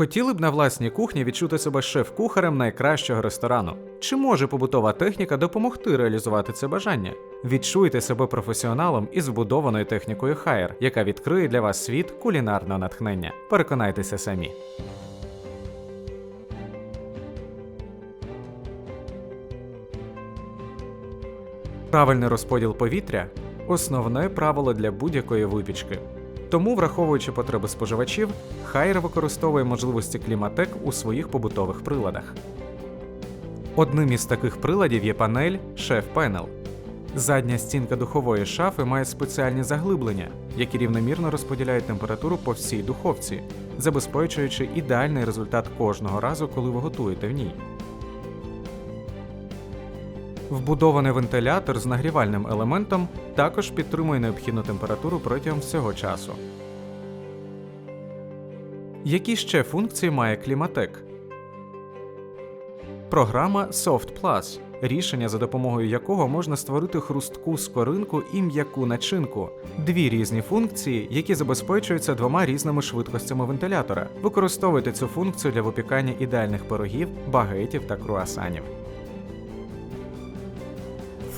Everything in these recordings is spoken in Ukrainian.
Хотіли б на власній кухні відчути себе шеф-кухарем найкращого ресторану? Чи може побутова техніка допомогти реалізувати це бажання? Відчуйте себе професіоналом із вбудованою технікою Haier, яка відкриє для вас світ кулінарного натхнення. Переконайтеся самі. Правильний розподіл повітря основне правило для будь-якої випічки. Тому, враховуючи потреби споживачів, Haier використовує можливості Кліматек у своїх побутових приладах. Одним із таких приладів є панель Chef Panel. Задня стінка духової шафи має спеціальні заглиблення, які рівномірно розподіляють температуру по всій духовці, забезпечуючи ідеальний результат кожного разу, коли ви готуєте в ній. Вбудований вентилятор з нагрівальним елементом також підтримує необхідну температуру протягом всього часу. Які ще функції має Кліматек? Програма Soft Plus – рішення, за допомогою якого можна створити хрустку скоринку і м'яку начинку. Дві різні функції, які забезпечуються двома різними швидкостями вентилятора. Використовуйте цю функцію для випікання ідеальних пирогів, багетів та круасанів.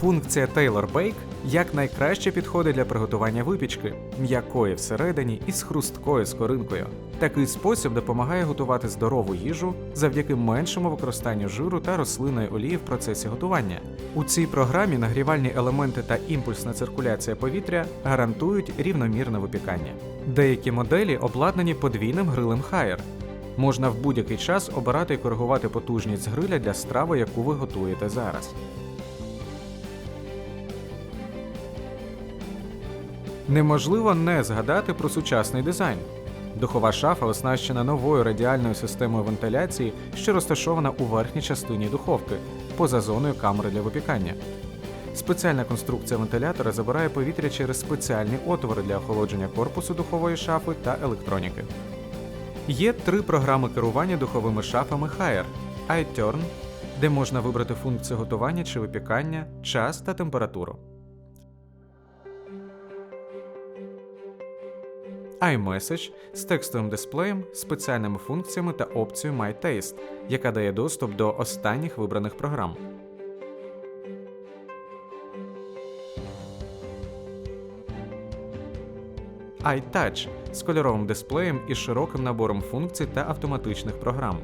Функція Tailor Bake якнайкраще підходить для приготування випічки, м'якої всередині і з хрусткою скоринкою. Такий спосіб допомагає готувати здорову їжу завдяки меншому використанню жиру та рослинної олії в процесі готування. У цій програмі нагрівальні елементи та імпульсна циркуляція повітря гарантують рівномірне випікання. Деякі моделі обладнані подвійним грилем Haier. Можна в будь-який час обирати і коригувати потужність гриля для страви, яку ви готуєте зараз. Неможливо не згадати про сучасний дизайн. Духова шафа оснащена новою радіальною системою вентиляції, що розташована у верхній частині духовки, поза зоною камери для випікання. Спеціальна конструкція вентилятора забирає повітря через спеціальні отвори для охолодження корпусу духової шафи та електроніки. Є три програми керування духовими шафами Haier iTurn, де можна вибрати функцію готування чи випікання, час та температуру. iMessage з текстовим дисплеєм, спеціальними функціями та опцією My Taste, яка дає доступ до останніх вибраних програм. iTouch з кольоровим дисплеєм і широким набором функцій та автоматичних програм.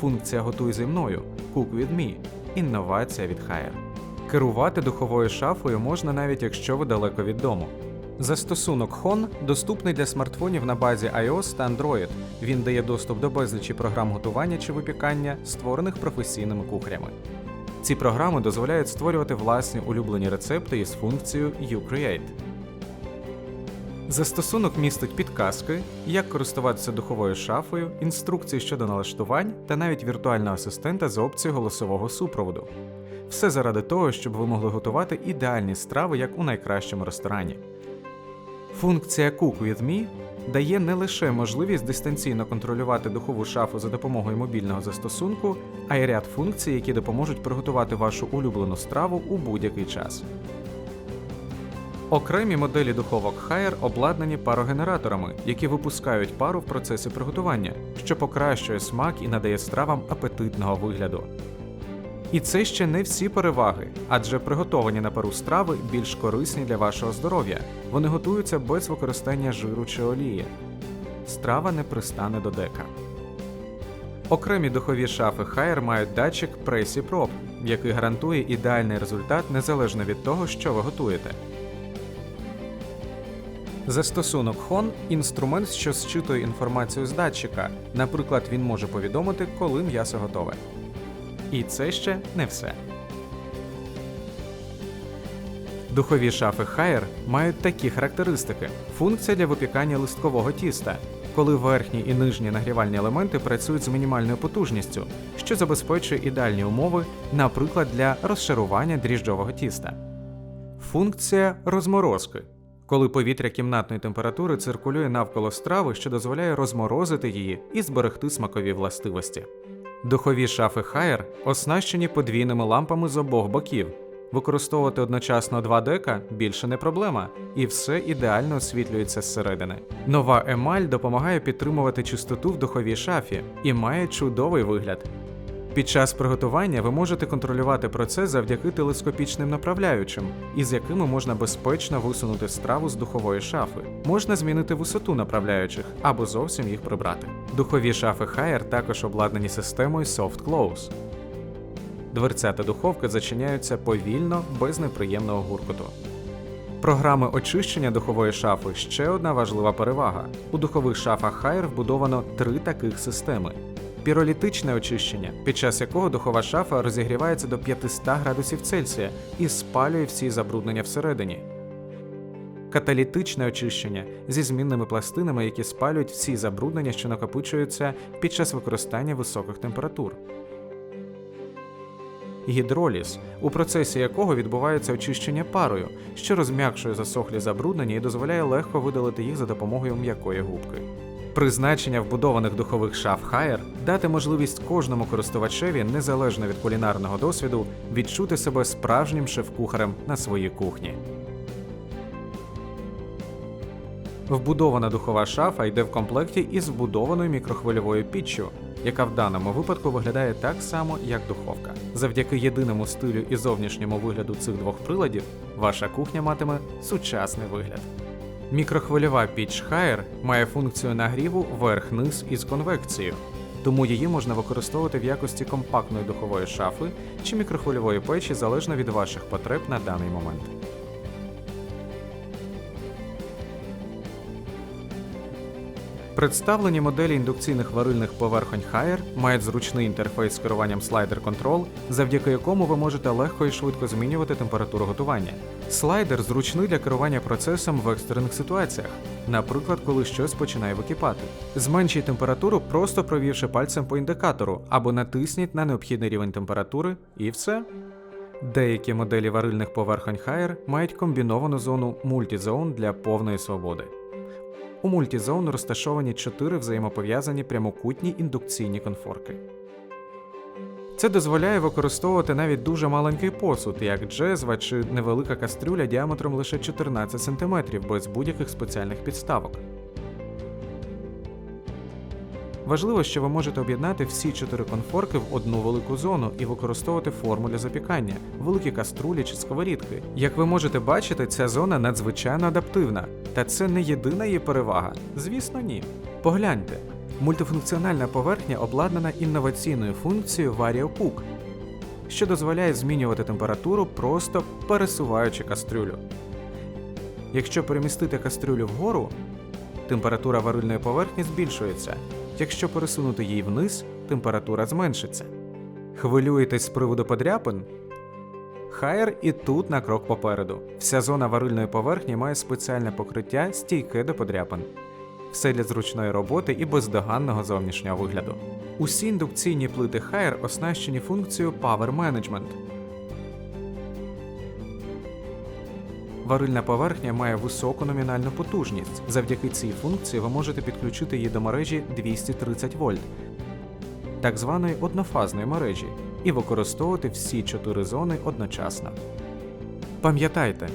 Функція Готуй зі мною Cook with me інновація від Haier. Керувати духовою шафою можна навіть якщо ви далеко від дому. Застосунок Hon доступний для смартфонів на базі iOS та Android. Він дає доступ до безлічі програм готування чи випікання, створених професійними кухарями. Ці програми дозволяють створювати власні улюблені рецепти із функцією UCreate. Застосунок містить підказки, як користуватися духовою шафою, інструкції щодо налаштувань та навіть віртуального асистента з опцією голосового супроводу. Все заради того, щоб ви могли готувати ідеальні страви як у найкращому ресторані. Функція Cook with Me дає не лише можливість дистанційно контролювати духову шафу за допомогою мобільного застосунку, а й ряд функцій, які допоможуть приготувати вашу улюблену страву у будь-який час. Окремі моделі духовок Haier обладнані парогенераторами, які випускають пару в процесі приготування, що покращує смак і надає стравам апетитного вигляду. І це ще не всі переваги, адже приготовані на пару страви більш корисні для вашого здоров'я. Вони готуються без використання жиру чи олії. Страва не пристане до дека. Окремі духові шафи Haier мають датчик Pressy Prop, який гарантує ідеальний результат незалежно від того, що ви готуєте. Застосунок Hon – інструмент, що зчитує інформацію з датчика. Наприклад, він може повідомити, коли м'ясо готове. І це ще не все. Духові шафи Haier мають такі характеристики: функція для випікання листкового тіста, коли верхні і нижні нагрівальні елементи працюють з мінімальною потужністю, що забезпечує ідеальні умови, наприклад, для розшарування дріжджового тіста. Функція розморозки коли повітря кімнатної температури циркулює навколо страви, що дозволяє розморозити її і зберегти смакові властивості. Духові шафи Haier оснащені подвійними лампами з обох боків. Використовувати одночасно два дека більше не проблема, і все ідеально освітлюється зсередини. Нова емаль допомагає підтримувати чистоту в духовій шафі і має чудовий вигляд. Під час приготування ви можете контролювати процес завдяки телескопічним направляючим, із якими можна безпечно висунути страву з духової шафи. Можна змінити висоту направляючих або зовсім їх прибрати. Духові шафи Haier також обладнані системою Soft Close. Дверця та духовки зачиняються повільно, без неприємного гуркоту. Програми очищення духової шафи ще одна важлива перевага. У духових шафах Haier вбудовано три таких системи. Піролітичне очищення, під час якого духова шафа розігрівається до 500 градусів Цельсія і спалює всі забруднення всередині. Каталітичне очищення зі змінними пластинами, які спалюють всі забруднення, що накопичуються під час використання високих температур. Гідроліз, у процесі якого відбувається очищення парою, що розм'якшує засохлі забруднення і дозволяє легко видалити їх за допомогою м'якої губки. Призначення вбудованих духових шаф Haier дати можливість кожному користувачеві, незалежно від кулінарного досвіду, відчути себе справжнім шеф-кухарем на своїй кухні. Вбудована духова шафа йде в комплекті із вбудованою мікрохвильовою піччю, яка в даному випадку виглядає так само, як духовка. Завдяки єдиному стилю і зовнішньому вигляду цих двох приладів, ваша кухня матиме сучасний вигляд. Мікрохвильова піч Хайер має функцію нагріву верх-низ із конвекцією, тому її можна використовувати в якості компактної духової шафи чи мікрохвильової печі залежно від ваших потреб на даний момент. Представлені моделі індукційних варильних поверхонь Haier мають зручний інтерфейс з керуванням слайдер Control, завдяки якому ви можете легко і швидко змінювати температуру готування. Слайдер зручний для керування процесом в екстрених ситуаціях, наприклад, коли щось починає википати. Зменшіть температуру, просто провівши пальцем по індикатору, або натисніть на необхідний рівень температури, і все. Деякі моделі варильних поверхонь Haier мають комбіновану зону Multi-Zone для повної свободи. У мультізон розташовані чотири взаємопов'язані прямокутні індукційні конфорки. Це дозволяє використовувати навіть дуже маленький посуд, як джезва чи невелика кастрюля діаметром лише 14 см без будь-яких спеціальних підставок. Важливо, що ви можете об'єднати всі чотири конфорки в одну велику зону і використовувати форму для запікання, великі каструлі чи сковорідки. Як ви можете бачити, ця зона надзвичайно адаптивна, та це не єдина її перевага. Звісно, ні. Погляньте, мультифункціональна поверхня обладнана інноваційною функцією VarioCook, що дозволяє змінювати температуру, просто пересуваючи кастрюлю. Якщо перемістити кастрюлю вгору, температура варильної поверхні збільшується. Якщо пересунути її вниз, температура зменшиться. Хвилюєтесь з приводу подряпин? Хайер і тут на крок попереду. Вся зона варильної поверхні має спеціальне покриття стійке до подряпин. Все для зручної роботи і бездоганного зовнішнього вигляду. Усі індукційні плити Хайер оснащені функцією Power Management. Варильна поверхня має високу номінальну потужність. Завдяки цій функції ви можете підключити її до мережі 230 вольт, так званої однофазної мережі, і використовувати всі чотири зони одночасно. Пам'ятайте,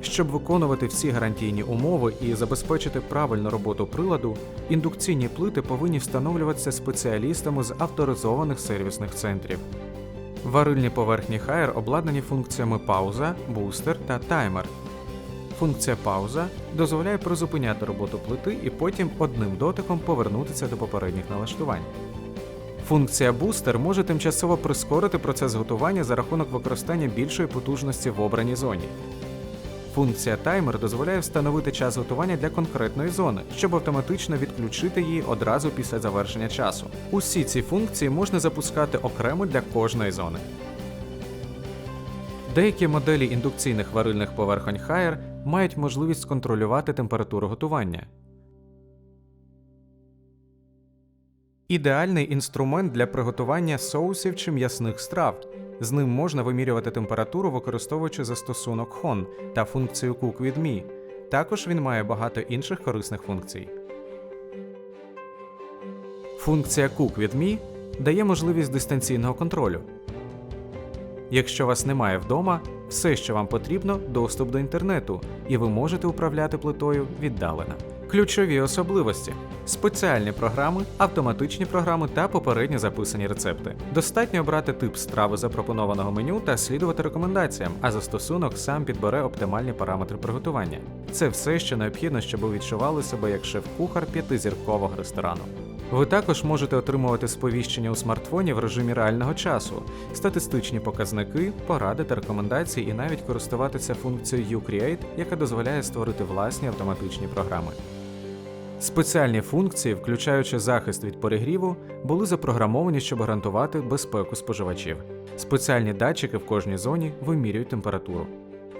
щоб виконувати всі гарантійні умови і забезпечити правильну роботу приладу, індукційні плити повинні встановлюватися спеціалістами з авторизованих сервісних центрів. Варильні поверхні Haier обладнані функціями пауза, бустер та таймер. Функція пауза дозволяє призупиняти роботу плити і потім одним дотиком повернутися до попередніх налаштувань. Функція бустер може тимчасово прискорити процес готування за рахунок використання більшої потужності в обраній зоні. Функція таймер дозволяє встановити час готування для конкретної зони, щоб автоматично відключити її одразу після завершення часу. Усі ці функції можна запускати окремо для кожної зони. Деякі моделі індукційних варильних поверхонь Haier мають можливість контролювати температуру готування. Ідеальний інструмент для приготування соусів чи м'ясних страв. З ним можна вимірювати температуру, використовуючи застосунок HON та функцію Cook with Me. Також він має багато інших корисних функцій. Функція Cook with Me дає можливість дистанційного контролю. Якщо вас немає вдома, Все, що вам потрібно, доступ до інтернету, і ви можете управляти плитою віддалено. Ключові особливості: спеціальні програми, автоматичні програми та попередньо записані рецепти. Достатньо обрати тип страви запропонованого меню та слідувати рекомендаціям, а застосунок сам підбере оптимальні параметри приготування. Це все, що необхідно, щоб ви відчували себе як шеф-кухар п'ятизіркового ресторану. Ви також можете отримувати сповіщення у смартфоні в режимі реального часу, статистичні показники, поради та рекомендації, і навіть користуватися функцією UCreate, яка дозволяє створити власні автоматичні програми. Спеціальні функції, включаючи захист від перегріву, були запрограмовані, щоб гарантувати безпеку споживачів. Спеціальні датчики в кожній зоні вимірюють температуру.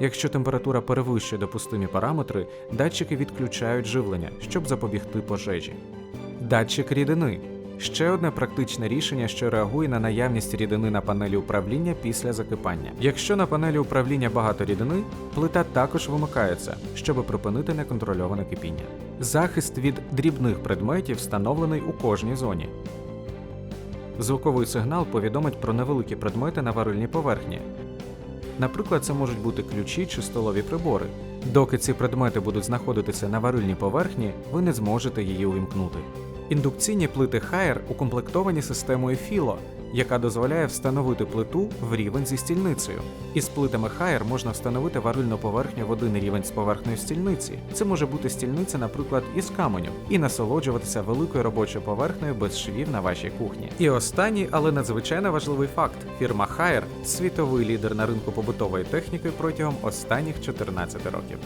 Якщо температура перевищує допустимі параметри, датчики відключають живлення, щоб запобігти пожежі. Датчик рідини ще одне практичне рішення, що реагує на наявність рідини на панелі управління після закипання. Якщо на панелі управління багато рідини, плита також вимикається, щоб припинити неконтрольоване кипіння. Захист від дрібних предметів встановлений у кожній зоні. Звуковий сигнал повідомить про невеликі предмети на варильній поверхні. Наприклад, це можуть бути ключі чи столові прибори. Доки ці предмети будуть знаходитися на варильній поверхні, ви не зможете її увімкнути. Індукційні плити Haier укомплектовані системою FILO, яка дозволяє встановити плиту в рівень зі стільницею. Із плитами Haier можна встановити варильну поверхню в один рівень з поверхнею стільниці. Це може бути стільниця, наприклад, із каменю, і насолоджуватися великою робочою поверхнею без швів на вашій кухні. І останній, але надзвичайно важливий факт: фірма Haier – світовий лідер на ринку побутової техніки протягом останніх 14 років.